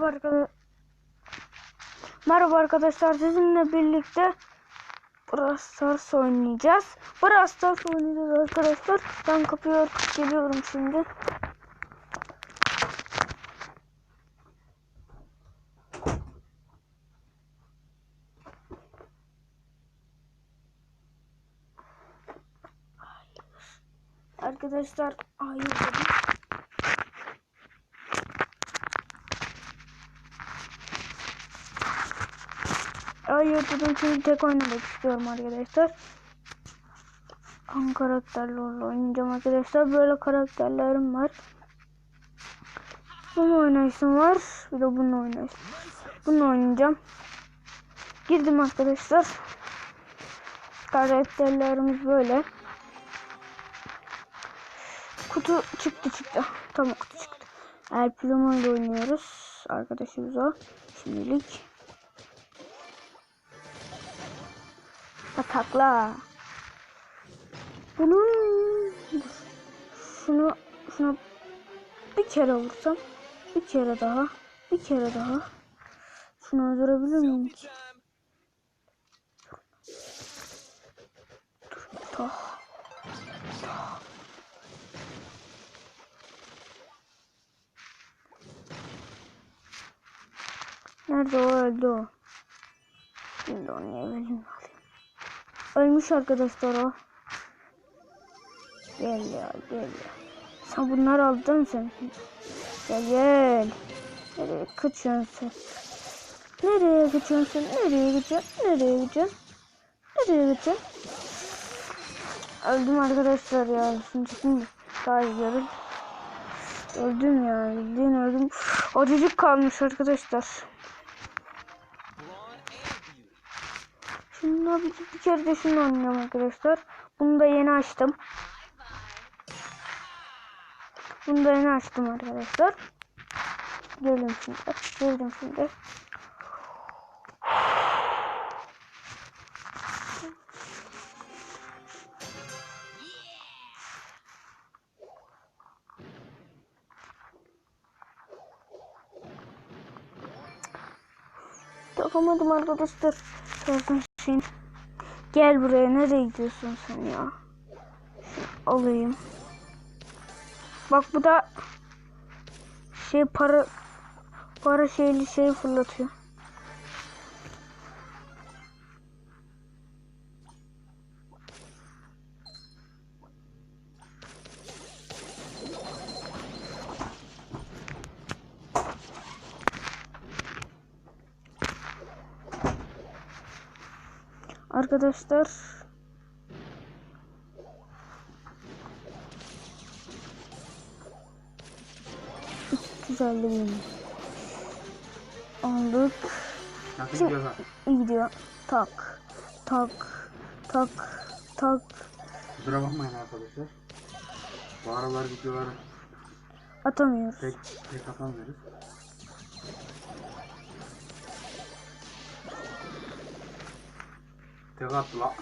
Merhaba arkadaşlar. Merhaba arkadaşlar. Sizinle birlikte Brawl oynayacağız. Brawl oynayacağız arkadaşlar. Ben kapıyı örtüp geliyorum şimdi. Arkadaşlar hayır. Hayır dedim çünkü tek oynamak istiyorum arkadaşlar. Hangi karakterle oynayacağım arkadaşlar. Böyle karakterlerim var. Bunun oynayışım var. Bir de bunun oynayışım. Bunu oynayacağım. Girdim arkadaşlar. Karakterlerimiz böyle. Kutu çıktı çıktı. Tamam kutu çıktı. El ile oynuyoruz. Arkadaşımız o. Şimdilik. Atakla. Bunun şunu şunu bir kere vursam bir kere daha bir kere daha şunu öldürebilir miyim? Dur, tah. Tah. Nerede o öldü o. Şimdi onu evelim alayım. Ölmüş arkadaşlar o. Gel ya gel ya. Sen bunları aldın sen. Gel gel. Nereye kaçıyorsun sen? Nereye kaçıyorsun sen? Nereye kaçıyorsun? Nereye kaçıyorsun? Nereye kaçıyorsun? Öldüm arkadaşlar ya. Şimdi şimdi daha izliyoruz. Öldüm ya. Bildiğin öldüm. Acıcık kalmış arkadaşlar. Şimdi bir, bir kere de şunu oynayacağım arkadaşlar. Bunu da yeni açtım. Bunu da yeni açtım arkadaşlar. Gelin şimdi. Gelin şimdi. Yapamadım arkadaşlar. Sorgun şeyin. Gel buraya nereye gidiyorsun sen ya? Alayım. Bak bu da şey para para şeyli şey fırlatıyor. Arkadaşlar güzel bir aldık. Nasıl Şimdi- gidiyor lan? İyi gidiyor. Tak tak tak tak Kusura bakmayın arkadaşlar. Bu aralar videoları atamıyoruz. pek pek atamıyoruz. Tek attı la.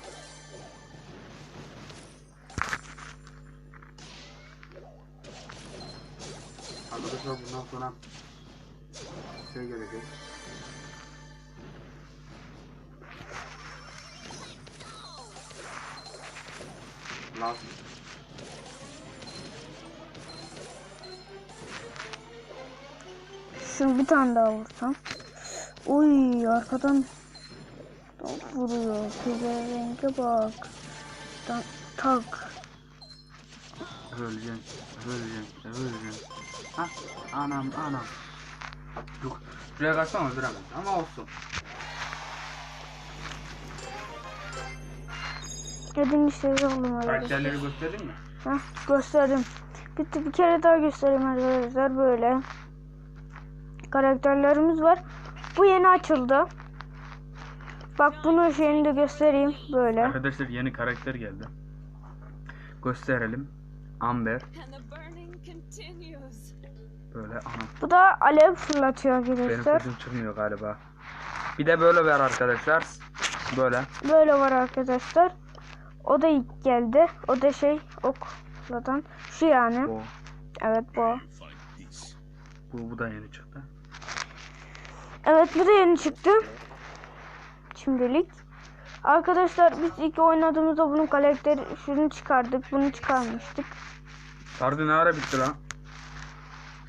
Arkadaşlar bundan sonra şey gelecek. Lazım. Şunu bir tane daha vursam. Uy arkadan vuruyor. Renge bak. Tak tak. Öleceksin, öleceksin, öleceksin. Ha, anam, anam. Yok, şuraya kaçsam öldüremez ama olsun. Dediğim işleri oldum arkadaşlar. Karakterleri gösterdin mi? Heh, gösterdim. Bitti bir kere daha göstereyim arkadaşlar böyle. Karakterlerimiz var. Bu yeni açıldı. Bak bunun şeyini de göstereyim böyle. Arkadaşlar yeni karakter geldi. Gösterelim. Amber. Böyle anam. Bu da alev fırlatıyor Benim arkadaşlar. sesim çıkmıyor galiba. Bir de böyle ver arkadaşlar. Böyle. Böyle var arkadaşlar. O da ilk geldi. O da şey okladan. Şu yani. Bu. Evet bu. Bu, bu da yeni çıktı. Evet bu da yeni çıktı. Şimdilik. Arkadaşlar biz ilk oynadığımızda bunun karakteri şunu çıkardık. Bunu çıkarmıştık. Sardı ne ara bitti lan?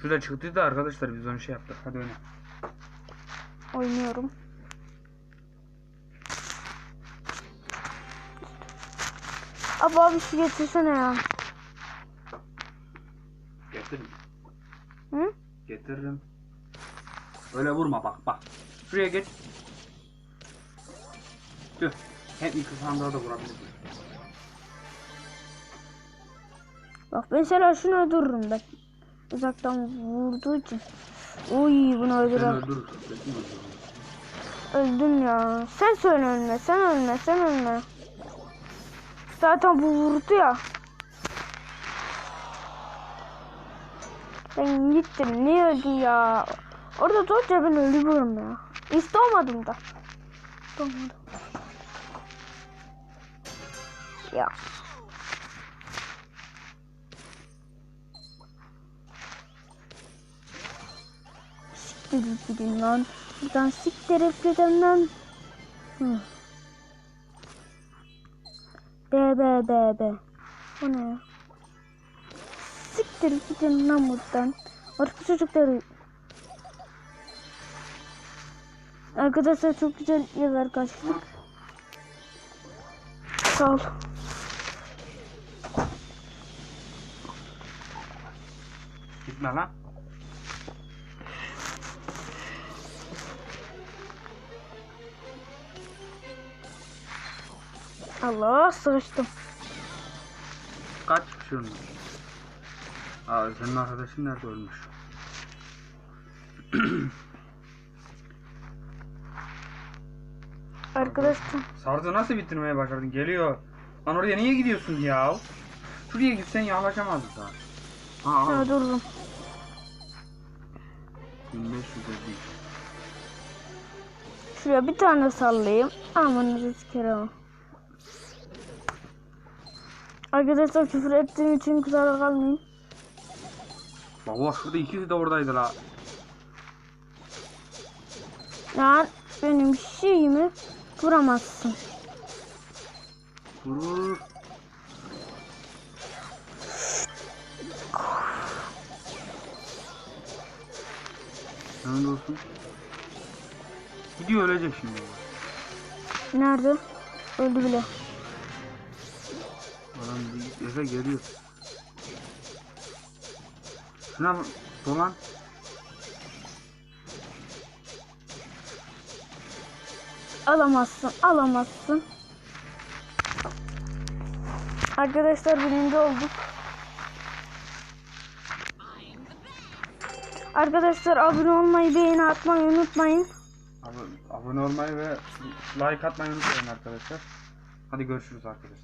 Şurada çıktı da arkadaşlar biz onu şey yaptık. Hadi oyna. Oynuyorum. Abi abi şu getirsene ya. Getiririm. Hı? Getiririm. Öyle vurma bak bak. Şuraya geç. Tüh. Hem iki sandığa da vurabilirsin. Bak mesela şunu öldürürüm ben. Uzaktan vurduğu için. Uy bunu Sen öldürem. öldürür. Kesin öldürür. Öldüm ya. Sen söyle ölme. Sen ölme. Sen ölme. Zaten bu vurdu ya. Ben gittim. Niye öldüm ya? Orada doğunca ben ölüyorum ya. Doğmadım da. Doğmadım. Ya. Siktir gidin lan. Buradan siktirip gidin lan. Hı. B B B B. O ne ya? Siktir gidin lan buradan. Orası çocukları. Arkadaşlar çok güzel yerler kaçtık. Sağ ol. Gitme lan. Allah sıkıştım. Kaç kişi ölmüş? Aa senin arkadaşın nerede ölmüş? Arkadaşlar. Sardı nasıl bitirmeye başardın? Geliyor. Lan oraya niye gidiyorsun ya? Şuraya gitsen yaklaşamazdın daha. Ha al. Ya dururum. 1500 ödeyim. Şuraya bir tane sallayayım. Aman o. Arkadaşlar küfür ettiğim için kusura kalmayın. Baba şurada ikisi de oradaydı la. Lan benim şeyimi vuramazsın. Vur Yanında olsun. Gidiyor ölecek şimdi. Nerede? Öldü bile. Adam Efe geliyor. Şuna dolan. Alamazsın, alamazsın. Arkadaşlar birinci olduk. Arkadaşlar abone olmayı, beğeni atmayı unutmayın. Ab- Abone olmayı ve like atmayı unutmayın arkadaşlar. Hadi görüşürüz arkadaşlar.